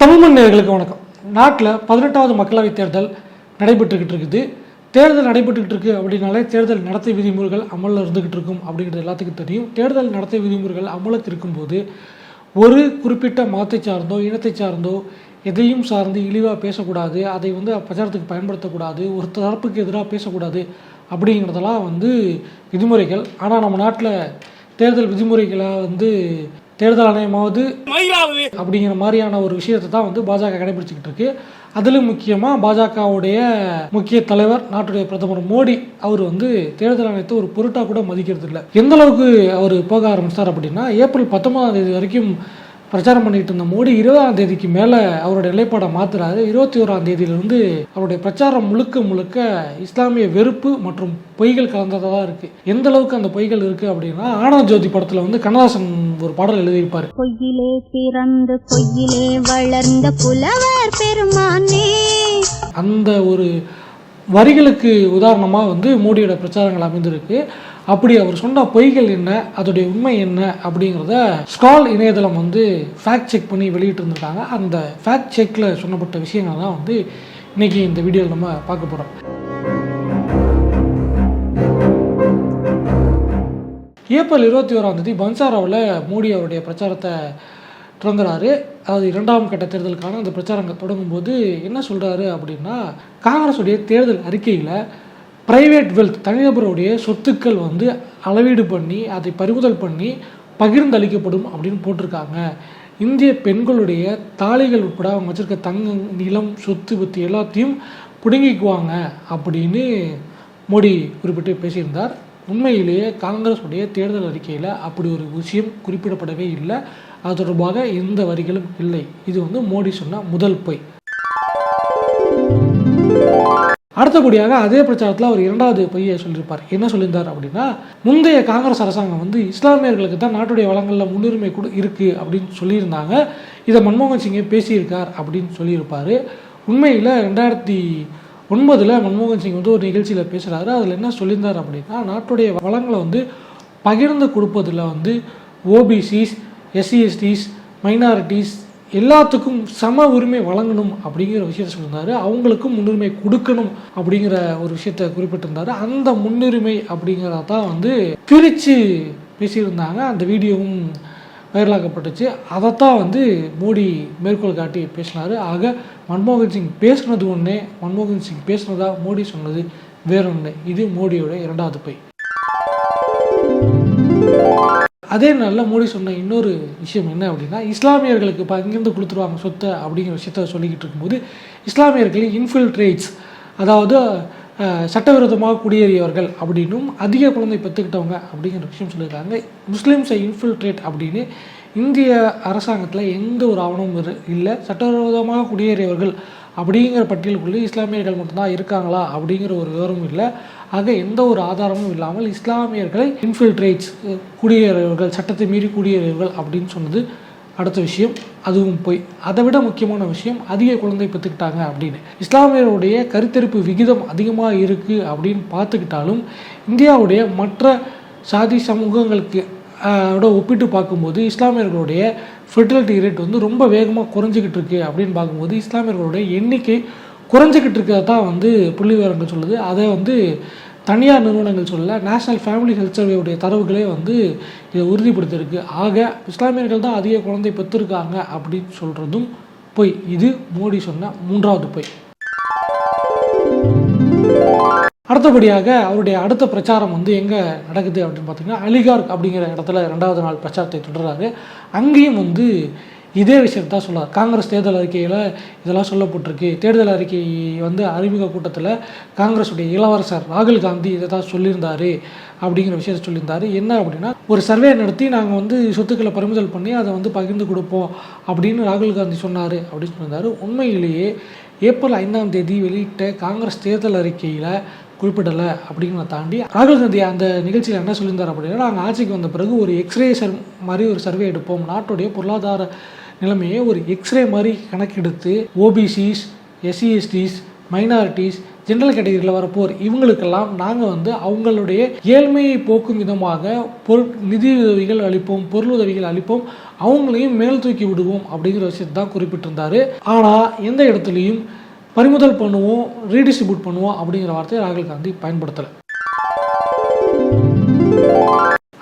தமிழ் நேயர்களுக்கு வணக்கம். நாட்டில் பதினெட்டாவது மக்களவைத் தேர்தல் நடைபெற்றுக்கிட்டு இருக்குது. தேர்தல் நடைபெற்றுக்கிட்டு இருக்கு அப்படின்னாலே தேர்தல் நடத்தை விதிமுறைகள் அமலில் இருந்துக்கிட்டு இருக்கும் அப்படிங்கிறது எல்லாத்துக்கும் தெரியும். தேர்தல் நடத்தை விதிமுறைகள் அமலுக்கு இருக்கும்போது ஒரு குறிப்பிட்ட மதத்தை சார்ந்தோ இனத்தை சார்ந்தோ எதையும் சார்ந்து இழிவாக பேசக்கூடாது அதை வந்து பிரச்சாரத்துக்கு பயன்படுத்தக்கூடாது ஒரு தரப்புக்கு எதிராக பேசக்கூடாது அப்படிங்கிறதெல்லாம் வந்து விதிமுறைகள். ஆனால் நம்ம நாட்டில் தேர்தல் விதிமுறைகளை வந்து தேர்தல் ஆணையமாவது அப்படிங்கிற மாதிரியான ஒரு விஷயத்தை தான் வந்து பாஜக கடைபிடிச்சிக்கிட்டு இருக்கு. அதிலும் முக்கியமாக பாஜகவுடைய முக்கிய தலைவர் நாட்டுடைய பிரதமர் மோடி அவர் வந்து தேர்தல் ஆணையத்தை ஒரு பொருட்டாக கூட மதிக்கிறது இல்லை எந்த அளவுக்கு அவர் போக ஆரம்பிச்சார் அப்படின்னா ஏப்ரல் பத்தொன்பதாம் தேதி வரைக்கும் பிரச்சாரம் பண்ணிட்டு இருந்த மோடி இருபதாம் தேதிக்கு மேலே அவருடைய நிலைப்பாடை மாத்துறாரு. இருபத்தி ஓராம் தேதியிலிருந்து அவருடைய பிரச்சாரம் முழுக்க முழுக்க இஸ்லாமிய வெறுப்பு மற்றும் பொய்கள் கலந்ததாக தான் இருக்கு. எந்த அளவுக்கு அந்த பொய்கள் இருக்கு அப்படின்னா ஆனந்த ஜோதி படத்தில் வந்து கண்ணதாசன் ஒரு பாடல் எழுதியிருப்பார். பொய்யிலே பிறந்து பொய்யிலே வளர்ந்த புலவர் பெருமானே. அந்த ஒரு வரிகளுக்கு உதாரணமாக வந்து மோடியோட பிரச்சாரங்கள் அமைந்திருக்கு. அப்படி அவர் சொன்ன பொய்கள் என்ன அதோடைய உண்மை என்ன அப்படிங்கிறத ஸ்கால் இணையதளம் வந்து ஃபேக்ட் செக் பண்ணி வெளியிட்டிருந்திருக்காங்க. அந்த ஃபேக்ட் செக்கில் சொன்னப்பட்ட விஷயங்கள் தான் வந்து இன்னைக்கு இந்த வீடியோவில் நம்ம பார்க்க போகிறோம் ஏப்ரல் இருபத்தி ஓராம் தேதி பன்சாராவில் மோடி அவருடைய பிரச்சாரத்தை தொடங்குறாரு. அதாவது இரண்டாம் கட்ட தேர்தலுக்கான அந்த பிரச்சாரங்கள் தொடங்கும்போது என்ன சொல்கிறாரு அப்படின்னா காங்கிரஸுடைய தேர்தல் அறிக்கையில் பிரைவேட் வெல்த் தனிநபருடைய சொத்துக்கள் வந்து அளவீடு பண்ணி அதை பறிமுதல் பண்ணி பகிர்ந்தளிக்கப்படும் அப்படின்னு போட்டிருக்காங்க. இந்திய பெண்களுடைய தாலிகள் உட்பட அவங்க வச்சிருக்க தங்கம் நிலம் சொத்து பற்றி எல்லாத்தையும் பிடுங்கிக்குவாங்க அப்படின்னு மோடி குறிப்பிட்டு பேசியிருந்தார். உண்மையிலேயே காங்கிரஸுடைய தேர்தல் அறிக்கையில் அப்படி ஒரு விஷயம் குறிப்பிடப்படவே இல்லை. அது தொடர்பாக எந்த வரிகளும் இல்லை. இது வந்து மோடி சொன்ன முதல் பொய். அடுத்தபடியாக அதே பிரச்சாரத்தில் அவர் இரண்டாவது பொய்யை சொல்லியிருப்பார். என்ன சொல்லியிருந்தார் அப்படின்னா முந்தைய காங்கிரஸ் அரசாங்கம் வந்து இஸ்லாமியர்களுக்கு தான் நாட்டுடைய வளங்களில் முன்னுரிமை கூட இருக்குது அப்படின்னு சொல்லியிருந்தாங்க. இதை மன்மோகன் சிங்கே பேசியிருக்கார் அப்படின்னு சொல்லியிருப்பார். உண்மையில் ரெண்டாயிரத்தி ஒன்பதில் மன்மோகன் சிங் வந்து ஒரு நிகழ்ச்சியில் பேசுகிறாரு அதில் என்ன சொல்லியிருந்தார் அப்படின்னா நாட்டுடைய வளங்களை வந்து பகிர்ந்து கொடுப்பதில் வந்து ஓபிசிஸ் எஸ்சிஎஸ்டிஸ் மைனாரிட்டிஸ் எல்லாத்துக்கும் சம உரிமை வழங்கணும் அப்படிங்கிற விஷயத்த சொல்லியிருந்தாரு அவங்களுக்கும் முன்னுரிமை கொடுக்கணும் அப்படிங்கிற ஒரு விஷயத்த குறிப்பிட்டிருந்தாரு. அந்த முன்னுரிமை அப்படிங்கிறத தான் வந்து பிரித்து பேசியிருந்தாங்க. அந்த வீடியோவும் வைரலாக்கப்பட்டுச்சு. அதைத்தான் வந்து மோடி மேற்கோள் காட்டி பேசினார். ஆக மன்மோகன் சிங் பேசுனது ஒன்று மன்மோகன் சிங் பேசுனதா மோடி சொன்னது வேறொன்று இது மோடியோட இரண்டாவது பை. அதே நாளில் மோடி சொன்ன இன்னொரு விஷயம் என்ன அப்படின்னா இஸ்லாமியர்களுக்கு இப்போ அங்கேருந்து கொடுத்துருவாங்க சொத்தை அப்படிங்கிற விஷயத்த சொல்லிக்கிட்டு இருக்கும்போது இஸ்லாமியர்கள் இன்ஃபில்ட்ரேட்ஸ் அதாவது சட்டவிரோதமாக குடியேறியவர்கள் அப்படின்னும் அதிக குழந்தை பெற்றுக்கிட்டவங்க அப்படிங்கிற விஷயம் சொல்லியிருக்காங்க. முஸ்லீம்ஸை இன்ஃபில்ட்ரேட் அப்படின்னு இந்திய அரசாங்கத்தில் எந்த ஒரு ஆவணமும் இல்லை. சட்டவிரோதமாக குடியேறியவர்கள் அப்படிங்கிற பட்டியலுக்குள்ளே இஸ்லாமியர்கள் மட்டும்தான் இருக்காங்களா அப்படிங்கிற ஒரு விவரமும் இல்லை. ஆக எந்த ஒரு ஆதாரமும் இல்லாமல் இஸ்லாமியர்களை இன்ஃபில்ட்ரேட்ஸ் குடியேறியவர்கள் சட்டத்தை மீறி குடியேறியவர்கள் அப்படின்னு சொன்னது அடுத்த விஷயம். அதுவும் போய். அதை விட முக்கியமான விஷயம் அதிக குழந்தை பெற்றுக்கிட்டாங்க அப்படின்னு. இஸ்லாமியருடைய கருத்தரிப்பு விகிதம் அதிகமாக இருக்குது அப்படின்னு பார்த்துக்கிட்டாலும் இந்தியாவுடைய மற்ற சாதி சமூகங்களுக்கு விட ஒப்பிட்டு பார்க்கும்போது இஸ்லாமியர்களுடைய ஃபெர்டிலிட்டி ரேட் வந்து ரொம்ப வேகமாக குறைஞ்சிக்கிட்டு இருக்கு அப்படின்னு பார்க்கும்போது இஸ்லாமியர்களுடைய எண்ணிக்கை குறைஞ்சிக்கிட்டு இருக்கிறத தான் வந்து புள்ளி விவரங்கள் சொல்லுது. அதை வந்து தனியார் நிறுவனங்கள் சொல்லல நேஷனல் ஃபேமிலி ஹெல்த் சர்வேவுடைய தரவுகளே வந்து இதை உறுதிப்படுத்தியிருக்கு. ஆக இஸ்லாமியர்கள் தான் அதிக குழந்தை பெற்றிருக்காங்க அப்படின்னு சொல்கிறதும் பொய். இது மோடி சொன்ன மூன்றாவது பொய். அடுத்தபடியாக அவருடைய அடுத்த பிரச்சாரம் வந்து எங்கே நடக்குது அப்படின்னு பார்த்தீங்கன்னா அலிகார்க் அப்படிங்கிற இடத்துல ரெண்டாவது நாள் பிரச்சாரத்தை தொடர்றாரு. அங்கேயும் வந்து இதே விஷயத்தை தான் காங்கிரஸ் தேர்தல் அறிக்கையில் இதெல்லாம் சொல்லப்பட்டிருக்கு. தேர்தல் அறிக்கை வந்து அறிமுக கூட்டத்தில் காங்கிரஸுடைய இளவரசர் ராகுல் காந்தி இதை தான் சொல்லியிருந்தார் அப்படிங்கிற விஷயத்தை சொல்லியிருந்தார். என்ன அப்படின்னா ஒரு சர்வே நடத்தி நாங்கள் வந்து சொத்துக்களை பறிமுதல் பண்ணி அதை வந்து பகிர்ந்து கொடுப்போம் அப்படின்னு ராகுல் காந்தி சொன்னார் அப்படின்னு சொல்லியிருந்தாரு. உண்மையிலேயே ஏப்ரல் ஐந்தாம் தேதி வெளியிட்ட காங்கிரஸ் தேர்தல் அறிக்கையில் குறிப்பிடலை அப்படிங்கிறத தாண்டி ராகுல் காந்தி அந்த நிகழ்ச்சியில் என்ன சொல்லியிருந்தார் அப்படின்னா நாங்கள் ஆட்சிக்கு வந்த பிறகு ஒரு எக்ஸ்ரே சர் மாதிரி ஒரு சர்வே எடுப்போம். நாட்டுடைய பொருளாதார நிலைமையை ஒரு எக்ஸ்ரே மாதிரி கணக்கெடுத்து ஓபிசிஸ் எஸ்சிஎஸ்டிஸ் மைனாரிட்டிஸ் ஜென்ரல் கேட்டகரியில் வரப்போர் இவங்களுக்கெல்லாம் நாங்கள் வந்து அவங்களுடைய ஏழ்மையை போக்கும் விதமாக பொருள் நிதி உதவிகள் அளிப்போம் பொருள் உதவிகள் அளிப்போம். அவங்களையும் மேல் தூக்கி விடுவோம் அப்படிங்கிற விஷயத்தை தான் குறிப்பிட்டிருந்தாரு. ஆனால் எந்த இடத்துலையும் பறிமுதல் பண்ணுவோம் ரீடிஸ்ட்ரிபியூட் பண்ணுவோம் அப்படிங்கிற வார்த்தையை ராகுல் காந்தி பயன்படுத்தலை.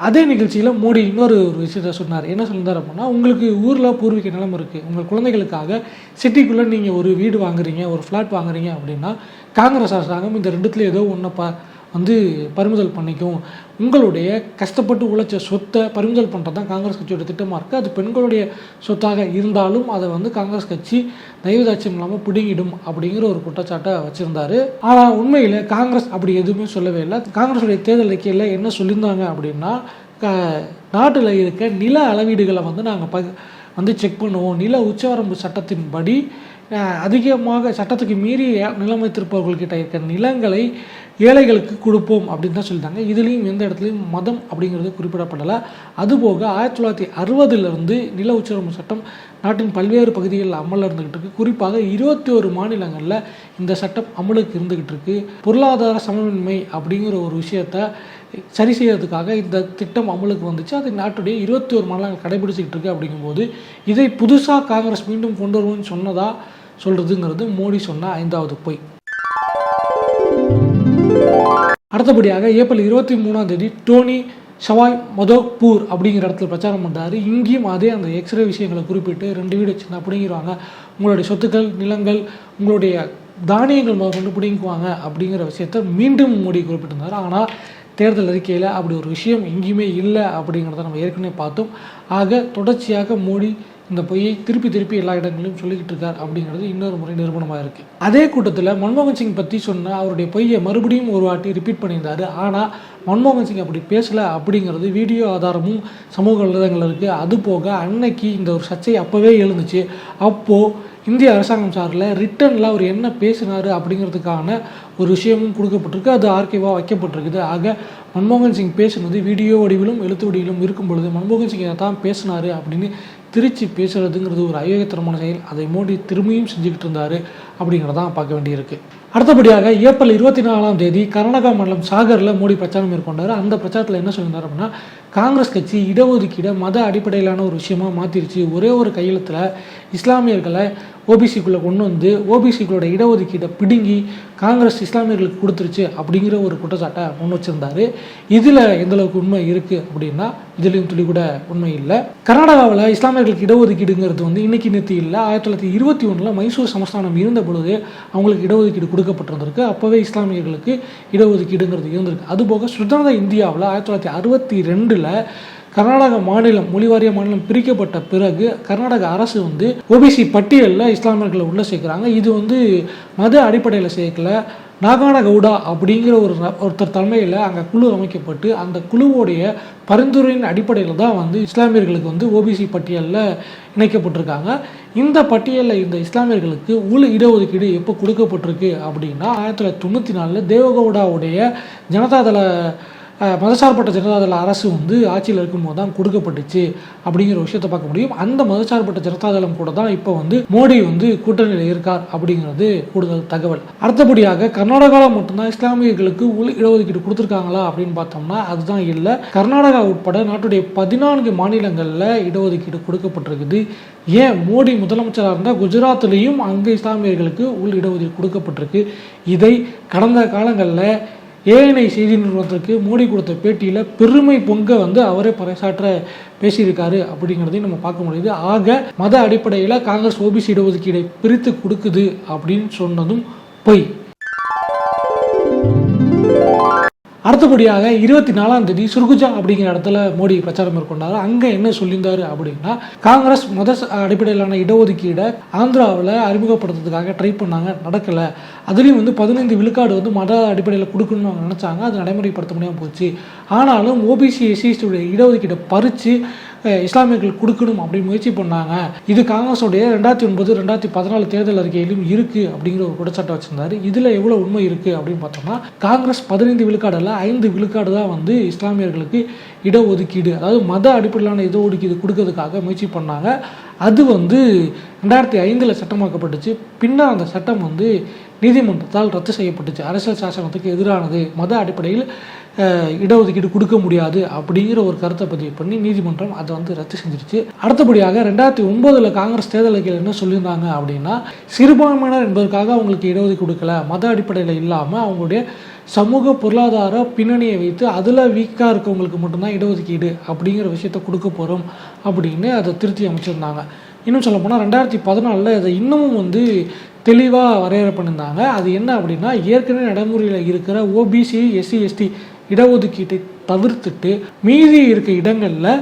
அதே நிகழ்ச்சியில் மோடி இன்னொரு ஒரு விஷயத்த சொன்னார். என்ன சொல்லியிருந்தார் அப்படின்னா உங்களுக்கு ஊரில் பூர்வீக நிலம் இருக்குது உங்கள் குழந்தைகளுக்காக சிட்டிக்குள்ளே நீங்கள் ஒரு வீடு வாங்குறீங்க ஒரு ஃப்ளாட் வாங்குறீங்க அப்படின்னா காங்கிரஸ் அரசாங்கம் இந்த ரெண்டுத்துல ஏதோ ஒன்றை ப வந்து பறிமுதல் பண்ணிக்கும். உங்களுடைய கஷ்டப்பட்டு உழைச்ச சொத்தை பறிமுதல் பண்ணுறது தான் காங்கிரஸ் கட்சியோட திட்டமாக இருக்குது அது பெண்களுடைய சொத்தாக இருந்தாலும் அதை வந்து காங்கிரஸ் கட்சி தயவுதாட்சியம் இல்லாமல் பிடுங்கிடும் அப்படிங்கிற ஒரு குற்றச்சாட்டை வச்சுருந்தாரு. ஆனால் உண்மையில் காங்கிரஸ் அப்படி எதுவுமே சொல்லவே இல்லை. காங்கிரஸுடைய தேர்தல் அறிக்கையில் என்ன சொல்லியிருந்தாங்க அப்படின்னா க நாட்டில் இருக்க நில அளவீடுகளை வந்து நாங்கள் ப வந்து செக் பண்ணுவோம். நில உச்சவரம்பு சட்டத்தின்படி அதிகமாக சட்டத்துக்கு மீறி நிலம் வைத்திருப்பவர்கள்கிட்ட இருக்கிற நிலங்களை ஏழைகளுக்கு கொடுப்போம் அப்படின்னு தான் சொல்லிட்டாங்க. இதுலேயும் எந்த இடத்துலையும் மதம் அப்படிங்கிறது குறிப்பிடப்படலை. அதுபோக ஆயிரத்தி தொள்ளாயிரத்தி அறுபதுலேருந்து நில உச்சவரம்பு சட்டம் நாட்டின் பல்வேறு பகுதிகளில் அமலில் இருந்துகிட்டு இருக்கு. குறிப்பாக இருபத்தி ஒரு மாநிலங்களில் இந்த சட்டம் அமலுக்கு இருந்துக்கிட்டு இருக்கு. பொருளாதார சமமின்மை அப்படிங்கிற ஒரு விஷயத்தை சரி செய்யறதுக்காக இந்த திட்டம் அமலுக்கு வந்துச்சு. அது நாட்டுடைய இருபத்தி ஒரு மாநிலங்கள் கடைபிடிச்சிக்கிட்டு இருக்கு அப்படிங்கும்போது இதை புதுசாக காங்கிரஸ் மீண்டும் கொண்டு வருவோம்னு சொன்னதா சொல்கிறதுங்கிறது மோடி சொன்ன ஐந்தாவது பொய். அடுத்தபடியாக ஏப்ரல் இருபத்தி மூணாம் தேதி டோனி ஷவாய் மதோக்பூர் அப்படிங்கிற இடத்துல பிரச்சாரம் பண்ணுறாரு இங்கேயும் அதே அந்த எக்ஸ்ரே விஷயங்களை குறிப்பிட்டு ரெண்டு வீடு சின்ன பிடிங்கிடுவாங்க. உங்களுடைய சொத்துக்கள் நிலங்கள் உங்களுடைய தானியங்கள் முதல் கொண்டு பிடிங்குவாங்க அப்படிங்கிற விஷயத்த மீண்டும் மோடி குறிப்பிட்டிருந்தார். ஆனால் தேர்தல் அறிக்கையில் அப்படி ஒரு விஷயம் எங்கேயுமே இல்லை அப்படிங்கிறத நம்ம ஏற்கனவே பார்த்தோம். ஆக தொடர்ச்சியாக மோடி இந்த பொய்யை திருப்பி திருப்பி எல்லா இடங்களிலும் சொல்லிக்கிட்டு இருக்கார் அப்படிங்கிறது இன்னொரு முறை நிரூபணமாக இருக்குது அதே கூட்டத்தில் மன்மோகன் சிங் பற்றி சொன்ன அவருடைய பொய்யை மறுபடியும் ஒரு வாட்டி ரிப்பீட் பண்ணியிருந்தாரு. ஆனால் மன்மோகன் சிங் அப்படி பேசலை அப்படிங்கிறது வீடியோ ஆதாரமும் சமூக வலைதளங்கள் இருக்குது அது போக அன்னைக்கு இந்த ஒரு சர்ச்சை அப்போவே எழுந்துச்சு. அப்போது இந்திய அரசாங்கம் சார்பில் ரிட்டனில் அவர் என்ன பேசினார் அப்படிங்கிறதுக்கான ஒரு விஷயமும் கொடுக்கப்பட்டிருக்கு அது ஆர்கேவாக வைக்கப்பட்டிருக்குது. ஆக மன்மோகன் சிங் பேசுனது வீடியோ வடிவிலும் எழுத்து வடிவிலும் இருக்கும் பொழுது மன்மோகன் சிங் இதை தான் பேசினார் அப்படின்னு திருச்சி பேசுறதுங்கிறது ஒரு அயோகத்தனமான செயல். அதை மோடி திரும்பியும் செஞ்சுக்கிட்டு இருந்தார். அப்படிங்கிறதான் பார்க்க வேண்டியிருக்கு. அடுத்தபடியாக ஏப்ரல் இருபத்தி நாலாம் தேதி கர்நாடகா மாநிலம் சாகரில் மோடி பிரச்சாரம் மேற்கொண்டார். அந்த பிரச்சாரத்தில் என்ன சொல்லியிருந்தார் அப்படின்னா காங்கிரஸ் கட்சி இடஒதுக்கீடை மத அடிப்படையிலான ஒரு விஷயமா மாற்றிருச்சு ஒரே ஒரு கையெழுத்தில் இஸ்லாமியர்களை ஓபிசிக்குள்ளே கொண்டு வந்து ஓபிசிக்களோட இடஒதுக்கீட்டை பிடுங்கி காங்கிரஸ் இஸ்லாமியர்களுக்கு கொடுத்துருச்சு அப்படிங்கிற ஒரு குற்றச்சாட்டை முன் வச்சிருந்தாரு. இதில் எந்தளவுக்கு உண்மை இருக்குது அப்படின்னா இதுலேயும் துளி கூட உண்மை இல்லை. கர்நாடகாவில் இஸ்லாமியர்களுக்கு இடஒதுக்கீடுங்கிறது வந்து இன்னைக்கு நேற்று இல்லை. ஆயிரத்தி தொள்ளாயிரத்தி இருபத்தி ஒன்றில் மைசூர் சமஸ்தானம் இருந்த பொழுது அவங்களுக்கு இடஒதுக்கீடு கொடுக்கப்பட்டிருந்திருக்கு. அப்போவே இஸ்லாமியர்களுக்கு இடஒதுக்கீடுங்கிறது இருந்திருக்கு. அதுபோக சுதந்திர இந்தியாவில் ஆயிரத்தி தொள்ளாயிரத்தி அறுபத்தி ரெண்டில் கர்நாடக மாநிலம் மொழிவாரிய மாநிலம் பிரிக்கப்பட்ட பிறகு கர்நாடக அரசு வந்து ஓபிசி பட்டியலில் இஸ்லாமியர்களை உள்ளே சேர்க்குறாங்க. இது வந்து மத அடிப்படையில் சேர்க்கல. நாகான கவுடா அப்படிங்கிற ஒரு ஒருத்தர் தலைமையில் அங்கே குழு அமைக்கப்பட்டு அந்த குழுவோடைய பரிந்துரையின் அடிப்படையில் தான் வந்து இஸ்லாமியர்களுக்கு வந்து ஓபிசி பட்டியலில் இணைக்கப்பட்டிருக்காங்க. இந்த பட்டியலில் இந்த இஸ்லாமியர்களுக்கு உள் இடஒதுக்கீடு எப்போ கொடுக்கப்பட்டிருக்கு அப்படின்னா ஆயிரத்தி தொள்ளாயிரத்தி தொண்ணூற்றி நாலில் தேவகவுடாவுடைய ஜனதாதள மதசார்பற்ற ஜனதாதள அரசு வந்து ஆட்சியில் இருக்கும்போது தான் கொடுக்கப்பட்டுச்சு அப்படிங்கிற விஷயத்தை பார்க்க முடியும். அந்த மதசார்பற்ற ஜனதாதளம் கூட தான் இப்போ வந்து மோடி வந்து கூட்டணியில் இருக்கார் அப்படிங்கிறது கூடுதல் தகவல். அடுத்தபடியாக கர்நாடகாவில் மட்டும்தான் இஸ்லாமியர்களுக்கு உள் இடஒதுக்கீடு கொடுத்துருக்காங்களா அப்படின்னு பார்த்தோம்னா அதுதான் இல்லை. கர்நாடகா உட்பட நாட்டுடைய பதினான்கு மாநிலங்களில் இடஒதுக்கீடு கொடுக்கப்பட்டிருக்குது. ஏன்? மோடி முதலமைச்சராக இருந்தால் குஜராத்லேயும் அங்கே இஸ்லாமியர்களுக்கு உள் இடஒதுக்கீடு கொடுக்கப்பட்டிருக்கு. இதை கடந்த காலங்களில் ஏஎன்ஐ செய்தி நிறுவனத்திற்கு மோடி கொடுத்த பேட்டியில் பெருமை பொங்க வந்து அவரே பறைசாற்ற பேசியிருக்காரு அப்படிங்கிறதையும் நம்ம பார்க்க முடியுது. ஆக மத அடிப்படையில் காங்கிரஸ் ஓபிசி இடஒதுக்கீடை பிரித்து கொடுக்குது அப்படின்னு சொன்னதும் பொய். அடுத்தபடியாக இருபத்தி நாலாம் தேதி சுர்குஜா அப்படிங்கிற இடத்துல மோடி பிரச்சாரம் மேற்கொண்டார். அங்கே என்ன சொல்லியிருந்தாரு அப்படின்னா காங்கிரஸ் மத அடிப்படையிலான இடஒதுக்கீடை ஆந்திராவில் அறிமுகப்படுத்துறதுக்காக ட்ரை பண்ணாங்க. நடக்கலை. அதுலேயும் வந்து பதினைந்து விழுக்காடு வந்து மத அடிப்படையில் கொடுக்கணும்னு அவங்க நினச்சாங்க. அது நடைமுறைப்படுத்த முடியாமல் போச்சு. ஆனாலும் ஓபிசி எஸ்சிஸ்டுடைய இடஒதுக்கீடை பறித்து இஸ்லாமியர்களுக்கு கொடுக்கணும் அப்படின்னு முயற்சி பண்ணாங்க. இது காங்கிரஸோடைய ரெண்டாயிரத்தி ஒன்பது ரெண்டாயிரத்தி பதினாலு தேர்தல் அறிக்கையிலும் இருக்கு அப்படிங்கிற ஒரு குற்றச்சாட்டை வச்சிருந்தாரு. இதுல எவ்வளவு உண்மை இருக்கு அப்படின்னு பார்த்தோம்னா காங்கிரஸ் பதினைந்து விழுக்காடுல ஐந்து விழுக்காடு தான் வந்து இஸ்லாமியர்களுக்கு இடஒதுக்கீடு அதாவது மத அடிப்படையிலான இடஒதுக்கீடு கொடுக்கறதுக்காக முயற்சி பண்ணாங்க. அது வந்து ரெண்டாயிரத்தி ஐந்தில் சட்டமாக்கப்பட்டுச்சு. பின்னால் அந்த சட்டம் வந்து நீதிமன்றத்தால் ரத்து செய்யப்பட்டுச்சு. அரசியல் சாசனத்துக்கு எதிரானது. மத அடிப்படையில் இடஒதுக்கீடு கொடுக்க முடியாது அப்படிங்கிற ஒரு கருத்தை பதிவு பண்ணி நீதிமன்றம் அதை வந்து ரத்து செஞ்சிருச்சு. அடுத்தபடியாக ரெண்டாயிரத்தி ஒம்போதில் காங்கிரஸ் தேர்தல் அறிக்கையில் என்ன சொல்லியிருந்தாங்க அப்படின்னா சிறுபான்மையினர் என்பதற்காக அவங்களுக்கு இடஒதுக்கீடு கொடுக்கல மத அடிப்படையில் இல்லாமல் அவங்களுடைய சமூக பொருளாதார பின்னணியை வைத்து அதில் வீக்காக இருக்கவங்களுக்கு மட்டும்தான் இடஒதுக்கீடு அப்படிங்கிற விஷயத்த கொடுக்க போகிறோம் அப்படின்னு அதை திருத்தி அமைச்சிருந்தாங்க. இன்னும் சொல்ல போனால் ரெண்டாயிரத்தி பதினாலில் அதை இன்னமும் வந்து தெளிவாக வரையறை பண்ணியிருந்தாங்க. அது என்ன அப்படின்னா ஏற்கனவே நடைமுறையில் இருக்கிற ஓபிசி எஸ்சி எஸ்டி இடஒதுக்கீட்டை தவிர்த்துட்டு மீதி இருக்க இடங்களில்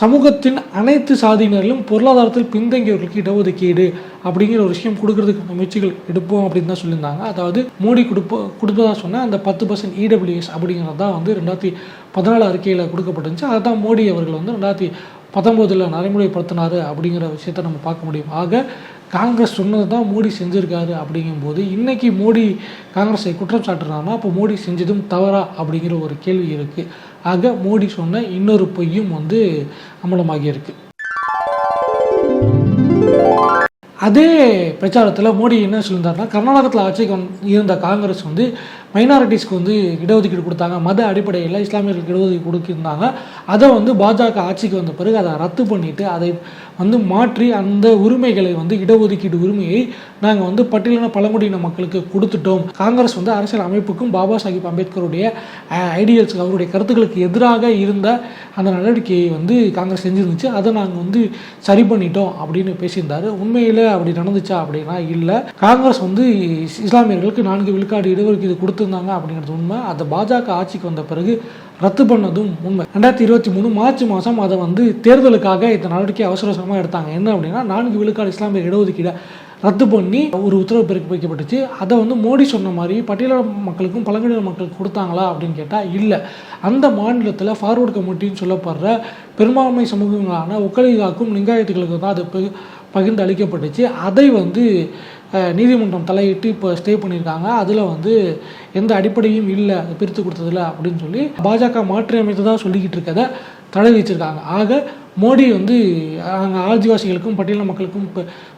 சமூகத்தின் அனைத்து சாதியினரிலும் பொருளாதாரத்தில் பின்தங்கியவர்களுக்கு இடஒதுக்கீடு அப்படிங்கிற ஒரு விஷயம் கொடுக்கறதுக்கு முயற்சிகள் எடுப்போம் அப்படின்னு தான் சொல்லியிருந்தாங்க. அதாவது மோடி கொடுப்போ கொடுப்பதா சொன்னால் அந்த பத்து பர்சன்ட் இடபிள்யூஎஸ் அப்படிங்கிறது தான் வந்து ரெண்டாயிரத்தி பதினாலு அறிக்கையில் கொடுக்கப்பட்டுருந்துச்சு. அதை தான் மோடி அவர்கள் வந்து ரெண்டாயிரத்தி பத்தொம்போதில் நடைமுறைப்படுத்தினார் அப்படிங்கிற விஷயத்த நம்ம பார்க்க முடியும். ஆக காங்கிரஸ் சொன்னது தான் மோடி செஞ்சுருக்காரு அப்படிங்கும்போது இன்னைக்கு மோடி காங்கிரஸை குற்றம் சாட்டுறாங்கன்னா அப்போ மோடி செஞ்சதும் தவறா அப்படிங்கிற ஒரு கேள்வி இருக்குது ஆக மோடி சொன்ன இன்னொரு பொய்யும் வந்து அமலமாகி இருக்கு அதே பிரச்சாரத்தில் மோடி என்ன சொல்லியிருந்தாருன்னா கர்நாடகத்தில் ஆட்சிக்கு இருந்த காங்கிரஸ் வந்து மைனாரிட்டிஸ்க்கு வந்து இடஒதுக்கீடு கொடுத்தாங்க. மத அடிப்படையில் இஸ்லாமியர்களுக்கு இடஒதுக்கீடு கொடுக்கிருந்தாங்க. அதை வந்து பாஜக ஆட்சிக்கு வந்த பிறகு அதை ரத்து பண்ணிட்டு அதை வந்து மாற்றி அந்த உரிமைகளை வந்து இடஒதுக்கீடு உரிமையை நாங்கள் வந்து பட்டியலின பழங்குடியின மக்களுக்கு கொடுத்துட்டோம். காங்கிரஸ் வந்து அரசியல் அமைப்புக்கும் பாபா சாஹிப் அம்பேத்கருடைய ஐடியல்ஸ் அவருடைய கருத்துக்களுக்கு எதிராக இருந்த அந்த நடவடிக்கையை வந்து காங்கிரஸ் செஞ்சிருந்துச்சு. அதை நாங்கள் வந்து சரி பண்ணிட்டோம் அப்படின்னு பேசியிருந்தாரு. உண்மையில் அப்படி நடந்துச்சா அப்படின்னா இல்லை. காங்கிரஸ் வந்து இஸ்லாமியர்களுக்கு நான்கு விழுக்காடு இடஒதுக்கீடு கொடுத்துருந்தாங்க அப்படிங்கிறது உண்மை. அதை பாஜக ஆட்சிக்கு வந்த பிறகு ரத்து பண்ணதும் உண்மை. ரெண்டாயிரத்தி இருபத்தி மூணு மார்ச் மாதம் அதை வந்து தேர்தலுக்காக இந்த நடவடிக்கை அவசர அவசரமாக எடுத்தாங்க. என்ன அப்படின்னா நான்கு விழுக்காடு இஸ்லாமிய இடஒதுக்கீடை ரத்து பண்ணி ஒரு உத்தரவு பிறப்பிக்கப்பட்டுச்சு அதை வந்து மோடி சொன்ன மாதிரி பட்டியலின மக்களுக்கும் பழங்குடியின மக்களுக்கு கொடுத்தாங்களா அப்படின்னு கேட்டால் இல்லை. அந்த மாநிலத்தில் ஃபார்வர்டு கமிட்டின்னு சொல்லப்படுற பெரும்பான்மை சமூகங்களான ஒக்கலிகாக்கும் லிங்காயத்துகளுக்கு தான் அது பகிர்ந்து அளிக்கப்பட்டுச்சு. அதை வந்து நீதிமன்றம் தலையிட்டு இப்போ ஸ்டே பண்ணியிருக்காங்க. அதில் வந்து எந்த அடிப்படையும் இல்லை பிரித்து கொடுத்ததில்ல அப்படின்னு சொல்லி பாஜக மாற்றி அமைத்ததாக சொல்லிக்கிட்டு இருக்கதை தடை வச்சிருக்காங்க ஆக மோடி வந்து நாங்கள் ஆதிவாசிகளுக்கும் பட்டியல மக்களுக்கும்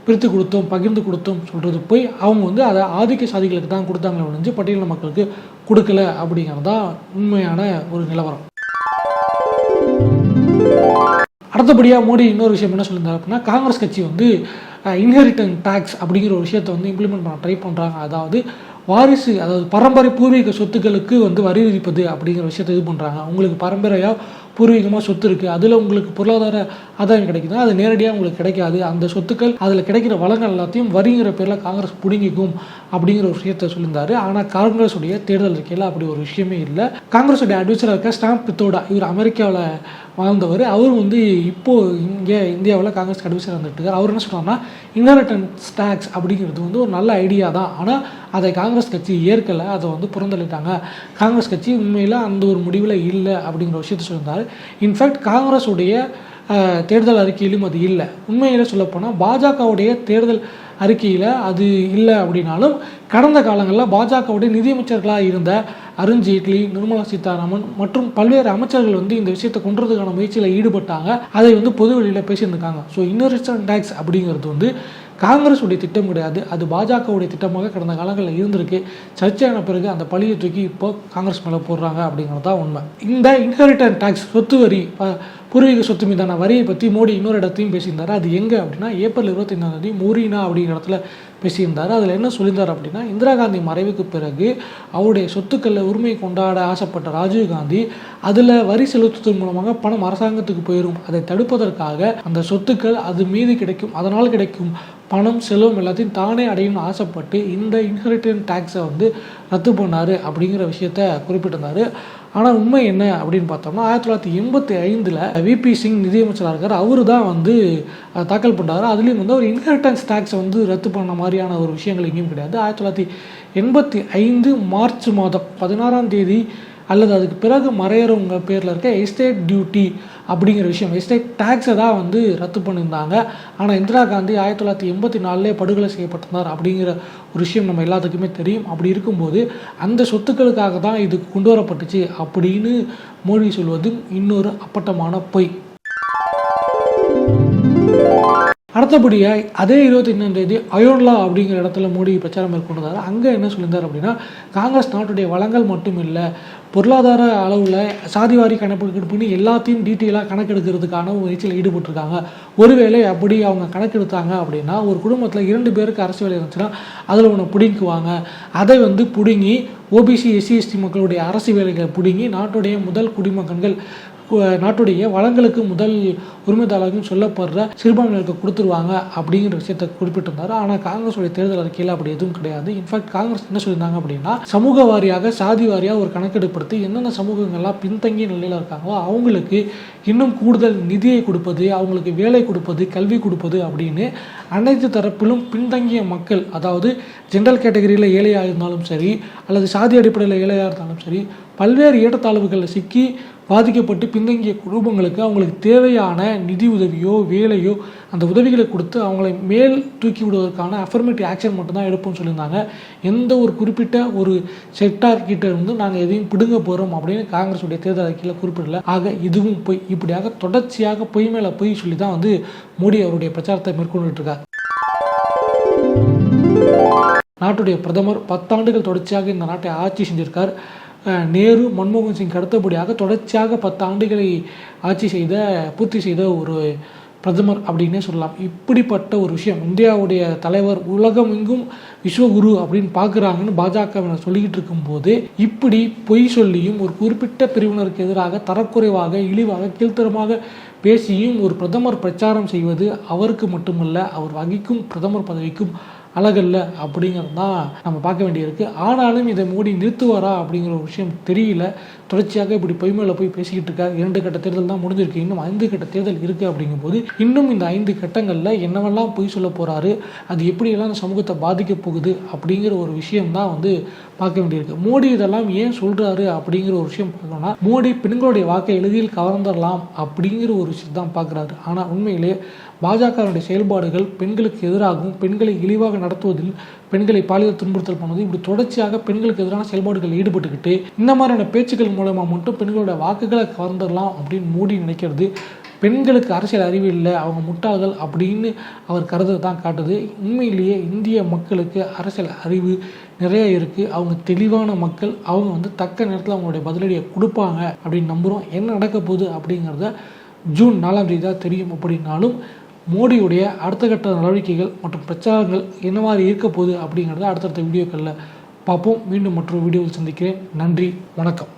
பிரித்து கொடுத்தோம் பகிர்ந்து கொடுத்தோம் சொல்கிறது போய் அவங்க வந்து அதை ஆதிக்க சாதிகளுக்கு தான் கொடுத்தாங்களே ஒழிஞ்சு பட்டியல மக்களுக்கு கொடுக்கல அப்படிங்கிறது தான் உண்மையான ஒரு நிலவரம். அடுத்தபடியாக மோடி இன்னொரு விஷயம் என்ன சொல்லியிருந்தார் அப்படின்னா காங்கிரஸ் கட்சி வந்து இன்ஹெரிட்டன் டேக்ஸ் அப்படிங்கிற ஒரு விஷயத்தை வந்து இம்ப்ளிமெண்ட் பண்ண ட்ரை பண்ணுறாங்க அதாவது வாரிசு அதாவது பரம்பரை பூர்வீக சொத்துக்களுக்கு வந்து வரி விதிப்பது அப்படிங்கிற விஷயத்தை இது பண்ணுறாங்க உங்களுக்கு பரம்பரையாக பூர்வீகமாக சொத்து இருக்குது அதில் உங்களுக்கு பொருளாதார ஆதாயம் கிடைக்குது? அது நேரடியாக உங்களுக்கு கிடைக்காது. அந்த சொத்துக்கள் அதில் கிடைக்கிற வளங்கள் எல்லாத்தையும் வரிங்கிற பேரில் காங்கிரஸ் பிடுங்கிக்கும் அப்படிங்கிற ஒரு விஷயத்தை சொல்லியிருந்தார். ஆனால் காங்கிரஸுடைய தேர்தல் அறிக்கையில் அப்படி ஒரு விஷயமே இல்லை. காங்கிரஸுடைய அட்வைசராக இருக்க ஸ்டாம்ப் பித்தோடா இவர் அமெரிக்காவில் வாழ்ந்தவர். அவர் வந்து இப்போது இங்கே இந்தியாவில் காங்கிரஸ் அட்வைசராக இருந்துட்டு அவர் என்ன சொல்றாருன்னா இன்ஹெரிட்டன்ஸ் டேக்ஸ் அப்படிங்கிறது வந்து ஒரு நல்ல ஐடியா தான். ஆனால் அதை காங்கிரஸ் கட்சி ஏற்கலை அதை வந்து புறந்தள்ளிட்டாங்க. காங்கிரஸ் கட்சி உண்மையில் அந்த ஒரு முடிவில் இல்லை அப்படிங்கிற விஷயத்த சொல்லியிருந்தார். இன்ஃபேக்ட் காங்கிரஸுடைய தேர்தல் அறிக்கையிலும் அது இல்லை. உண்மையில் சொல்லப்போனால் பாஜகவுடைய தேர்தல் அறிக்கையில் அது இல்லை அப்படின்னாலும் கடந்த காலங்களில் பாஜகவுடைய நிதியமைச்சர்களாக இருந்த அருண் ஜேட்லி நிர்மலா சீதாராமன் மற்றும் பல்வேறு அமைச்சர்கள் வந்து இந்த விஷயத்தை கொண்டுறதுக்கான முயற்சியில் ஈடுபட்டாங்க. அதை வந்து பொது வெளியில் பேசியிருந்திருக்காங்க. ஸோ இன்னொரு டேக்ஸ் அப்படிங்கிறது வந்து காங்கிரஸுடைய திட்டம் கிடையாது. அது பாஜகவுடைய திட்டமாக கடந்த காலங்களில் இருந்திருக்கு. சர்ச்சையான பிறகு அந்த பழியை தூக்கி இப்போ காங்கிரஸ் மேலே போடுறாங்க அப்படிங்கிறது தான் உண்மை. இந்த இன்ஹெரிட்டன் டேக்ஸ் சொத்து வரி பூர்வீக சொத்து மீதான வரியை பற்றி மோடி இன்னொரு இடத்தையும் பேசியிருந்தார். அது எங்கே அப்படின்னா ஏப்ரல் இருபத்தைந்தாம் தேதி மோரினா அப்படிங்கிற இடத்துல பேசியிருந்தார். அதில் என்ன சொல்லியிருந்தார் அப்படின்னா இந்திரா காந்தி மறைவுக்கு பிறகு அவருடைய சொத்துக்களில் உரிமை கொண்டாட ஆசைப்பட்ட ராஜீவ் காந்தி அதில் வரி செலுத்துவதன் மூலமாக பணம் அரசாங்கத்துக்கு போயிடும் அதை தடுப்பதற்காக அந்த சொத்துக்கள் அது மீது கிடைக்கும் அதனால் கிடைக்கும் பணம் செலவும் எல்லாத்தையும் தானே அடையணும்னு ஆசைப்பட்டு இந்த இன்ஹெரிட்டன்ஸ் டேக்ஸை வந்து ரத்து பண்ணார் அப்படிங்கிற விஷயத்த குறிப்பிட்டிருந்தார். ஆனால் உண்மை என்ன அப்படின்னு பார்த்தோம்னா ஆயிரத்தி தொள்ளாயிரத்தி எண்பத்தி ஐந்தில் விபி சிங் நிதியமைச்சராக இருக்கார். அவர் தான் வந்து தாக்கல் பண்ணுறாரு அதுலேயும் வந்து ஒரு இன்ஹெரிட்டன்ஸ் டேக்ஸை வந்து ரத்து பண்ண மாதிரியான ஒரு விஷயங்கள் எங்கேயும் கிடையாது. ஆயிரத்தி தொள்ளாயிரத்தி எண்பத்தி ஐந்து மார்ச் மாதம் பதினாறாம் தேதி அல்லது அதுக்கு பிறகு மறையறவங்க பேரில் இருக்க எஸ்டேட் டியூட்டி அப்படிங்கிற விஷயம் எஸ்டேட் டேக்ஸை தான் வந்து ரத்து பண்ணியிருந்தாங்க. ஆனால் இந்திரா காந்தி ஆயிரத்தி தொள்ளாயிரத்தி எண்பத்தி நாலுலேயே படுகொலை செய்யப்பட்டிருந்தார் அப்படிங்கிற ஒரு விஷயம் நம்ம எல்லாத்துக்குமே தெரியும். அப்படி இருக்கும்போது அந்த சொத்துக்களுக்காக தான் இது கொண்டு வரப்பட்டுச்சு அப்படின்னு மோடி சொல்வது இன்னொரு அப்பட்டமான பொய். அடுத்தபடியாக அதே இருபத்தி இருபத்தைந்தாம் தேதி அயோன்லா அப்படிங்கிற இடத்துல மோடி பிரச்சாரம் மேற்கொண்டார் அங்கே என்ன சொல்லியிருந்தார் அப்படின்னா காங்கிரஸ் நாட்டுடைய வளங்கள் மட்டும் இல்லை பொருளாதார அளவில் சாதிவாரி கணக்கெடுப்புன்னு எல்லாத்தையும் டீட்டெயிலாக கணக்கெடுக்கிறதுக்கான முயற்சியில் ஈடுபட்டிருக்காங்க. ஒருவேளை அப்படி அவங்க கணக்கெடுத்தாங்க அப்படின்னா ஒரு குடும்பத்தில் இரண்டு பேருக்கு அரசு வேலை இருந்துச்சுன்னா அதில் ஒன்று பிடிங்குவாங்க அதை வந்து பிடுங்கி ஓபிசி எஸ்சி எஸ்டி மக்களுடைய அரசு வேலைகளை பிடுங்கி நாட்டுடைய முதல் குடிமகன்கள் நாட்டுடைய வளங்களுக்கு முதல் உரிமைதாளர்கள் சொல்லப்படுற சிறுபான்மையினருக்கு கொடுத்துருவாங்க அப்படிங்கிற விஷயத்தை குறிப்பிட்டிருந்தார். ஆனால் காங்கிரஸுடைய தேர்தல் அறிக்கையில் அப்படி எதுவும் கிடையாது. இன்ஃபேக்ட் காங்கிரஸ் என்ன சொல்லியிருந்தாங்க அப்படின்னா சமூக வாரியாக சாதி வாரியாக ஒரு கணக்கெடுப்படுத்தி என்னென்ன சமூகங்கள்லாம் பின்தங்கிய நிலையில் இருக்காங்களோ அவங்களுக்கு இன்னும் கூடுதல் நிதியை கொடுப்பது அவங்களுக்கு வேலை கொடுப்பது கல்வி கொடுப்பது அப்படின்னு அனைத்து தரப்பிலும் பின்தங்கிய மக்கள் அதாவது ஜென்ரல் கேட்டகரியில் ஏழையாக இருந்தாலும் சரி அல்லது சாதி அடிப்படையில் ஏழையாக இருந்தாலும் சரி பல்வேறு ஏற்றத்தாழ்வுகளில் சிக்கி பாதிக்கப்பட்டு பின்தங்கிய குடும்பங்களுக்கு அவங்களுக்கு தேவையான நிதி உதவியோ வேலையோ அந்த உதவிகளை கொடுத்து அவங்களை மேல் தூக்கி விடுவதற்கான அஃபர்மேட்டிவ் ஆக்ஷன் மட்டும்தான் எடுப்போம்னு சொல்லியிருந்தாங்க. எந்த ஒரு குறிப்பிட்ட ஒரு செக்டார் கிட்ட இருந்து நாங்கள் எதையும் பிடுங்க போகிறோம் அப்படின்னு காங்கிரஸுடைய தேர்தல் அறிக்கையில் குறிப்பிடல. ஆக இதுவும் பொய் இப்படியாக தொடர்ச்சியாக பொய் மேலே பொய் சொல்லி தான் வந்து மோடி அவருடைய பிரச்சாரத்தை மேற்கொண்டுட்டு இருக்கார். நாட்டுடைய பிரதமர் பத்தாண்டுகள் தொடர்ச்சியாக இந்த நாட்டை ஆட்சி செஞ்சிருக்கார். நேரு மன்மோகன் சிங் அடுத்தபடியாக தொடர்ச்சியாக பத்து ஆண்டுகளை ஆட்சி செய்த பூர்த்தி செய்த ஒரு பிரதமர் அப்படின்னே சொல்லலாம். இப்படிப்பட்ட ஒரு விஷயம். இந்தியாவுடைய தலைவர் உலகம் எங்கும் விஸ்வகுரு அப்படின்னு பார்க்குறாங்கன்னு பாஜகவினர் சொல்லிக்கிட்டு இருக்கும்போது இப்படி பொய் சொல்லியும் ஒரு குறிப்பிட்ட பிரிவினருக்கு எதிராக தரக்குறைவாக இழிவாக கீழ்த்தரமாக பேசியும் ஒரு பிரதமர் பிரச்சாரம் செய்வது அவருக்கு மட்டுமல்ல அவர் வகிக்கும் பிரதமர் பதவிக்கும் அழகல்ல அப்படிங்கிறது தான் நம்ம பார்க்க வேண்டியிருக்கு. ஆனாலும் இதை மோடி நிறுத்துவாரா அப்படிங்கிற ஒரு விஷயம் தெரியல. தொடர்ச்சியாக இப்படி பொய் மேலே போய் பேசிக்கிட்டு இருக்காரு இரண்டு கட்ட தேர்தல் தான் முடிஞ்சிருக்கு. இன்னும் ஐந்து கட்ட தேர்தல் இருக்குது அப்படிங்கும்போது இன்னும் இந்த ஐந்து கட்டங்களில் என்னவெல்லாம் பொய் சொல்ல போகிறாரு அது எப்படியெல்லாம் அந்த சமூகத்தை பாதிக்க போகுது? அப்படிங்கிற ஒரு விஷயம் தான் வந்து பார்க்க வேண்டியிருக்கு. மோடி இதெல்லாம் ஏன் சொல்கிறாரு அப்படிங்கிற ஒரு விஷயம் பார்க்கணும்னா மோடி பெண்களுடைய வாக்கை எளிதில் கவர்ந்துடலாம் அப்படிங்கிற ஒரு விஷயம் தான் பார்க்குறாரு. ஆனால் உண்மையிலேயே பாஜகவுடைய செயல்பாடுகள் பெண்களுக்கு எதிராகவும் பெண்களை இழிவாக நடத்துவதில் பெண்களை பாலியல் துன்புறுத்தல் பண்ணுவது இப்படி தொடர்ச்சியாக பெண்களுக்கு எதிரான செயல்பாடுகள் ஈடுபட்டுக்கிட்டு இந்த மாதிரியான பேச்சுக்கள் மூலமாக மட்டும் பெண்களோட வாக்குகளை கவர்ந்துடலாம் அப்படின்னு மோடி நினைக்கிறது. பெண்களுக்கு அரசியல் அறிவு இல்லை அவங்க முட்டாள்கள் அப்படின்னு அவர் கருதை தான் காட்டுது. உண்மையிலேயே இந்திய மக்களுக்கு அரசியல் அறிவு நிறைய இருக்குது அவங்க தெளிவான மக்கள் அவங்க வந்து தக்க நேரத்தில் அவங்களுடைய பதிலடியை கொடுப்பாங்க அப்படின்னு நம்புகிறோம் என்ன நடக்க போகுது அப்படிங்கிறத ஜூன் நாலாம் தேதி தான் தெரியும். அப்படின்னாலும் மோடியுடைய அடுத்த கட்ட நடவடிக்கைகள் மற்றும் பிரச்சாரங்கள் என்ன மாதிரி இருக்க போகுது அப்படிங்கிறத அடுத்தடுத்த வீடியோக்களில் பார்ப்போம். மீண்டும் மற்றொரு வீடியோவில் சந்திக்கிறேன். நன்றி. வணக்கம்.